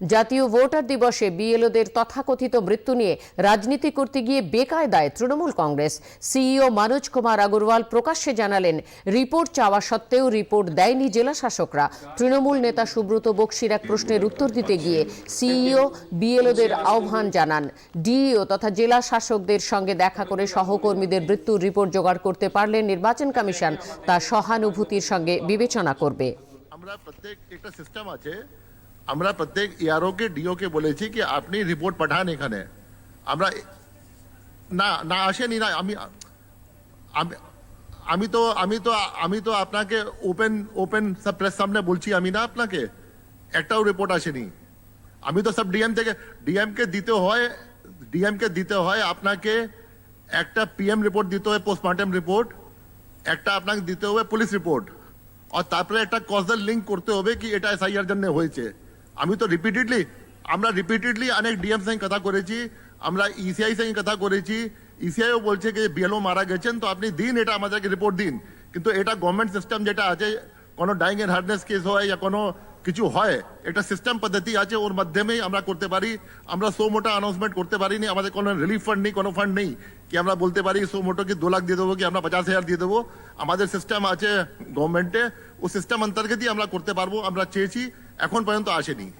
জাতীয় ভোটার দিবসে বিএলওদের তথাকথিত মৃত্যু নিয়ে রাজনীতি করতে গিয়ে বেকায়দায় তৃণমূল কংগ্রেস। সিইও মানোজ কুমার আগরওয়াল প্রকাশ্যে জানালেন, রিপোর্ট চাওয়া সত্ত্বেও রিপোর্ট দেয়নি জেলা শাসকরা। তৃণমূল নেতা সুব্রত বক্সির এক প্রশ্নের উত্তর দিতে গিয়ে সিইও বিএলওদের আহ্বান জানান। ডিইও তথা জেলা শাসকদের সঙ্গে দেখা করে সহকর্মীদের মৃত্যুর রিপোর্ট জোগাড় করতে পারলে নির্বাচন কমিশন তা সহানুভূতির সঙ্গে বিবেচনা করবে। আমরা প্রত্যেক একটা সিস্টেম আছে আমরা প্রত্যেক ইয়ারও কে ডিও কে বলেছি কি আপনি রিপোর্ট পাঠান এখানে আমরা না না আসেনি না আমি আমি আমি তো আমি তো আমি তো আপনাকে ওপেন ওপেন সব প্রেস সামনে বলছি আমি না আপনাকে একটাও রিপোর্ট আসেনি আমি তো সব ডিএম থেকে ডিএম কে দিতে হয় ডিএম কে দিতে হয় আপনাকে একটা পিএম রিপোর্ট দিতে হয় পোস্টমর্টম রিপোর্ট একটা আপনাকে দিতে হবে পুলিশ রিপোর্ট আর তারপরে একটা কজাল লিঙ্ক করতে হবে কি এটা এসআইআর জন্য হয়েছে আমি তো রিপিটেডলি আমরা রিপিটেডলি অনেক ডিএম সঙ্গে কথা করেছি, আমরা ইসিআই সঙ্গে কথা করেছি। ইসিআইও বলছে যে বিএলও মারা গেছেন, তো আপনি দিন, এটা আমাদেরকে রিপোর্ট দিন। কিন্তু এটা গভর্নমেন্ট সিস্টেম যেটা আছে, কোনো ডাইং এর হার্ডনেস কেস হয় या কোনো কিছু হয়, একটা সিস্টেম পদ্ধতি আছে, ওর মাধ্যমেই আমরা করতে পারি। আমরা সো মোটা অ্যানাউন্সমেন্ট করতে পারিনি, আমাদের কোনো রিলিফ ফান্ড নেই, কোনো ফান্ড নেই। কি আমরা বলতে পারি সো মোটো কি দু লাখ দিয়ে দেবো, কি আমরা পঞ্চাশ হাজার দিয়ে দেবো? আমাদের সিস্টেম আছে গভর্নমেন্টে ও সিস্টেম অন্তর্গতই আমরা করতে পারব, আমরা চেয়েছি। এখন পর্যন্ত আসেনি।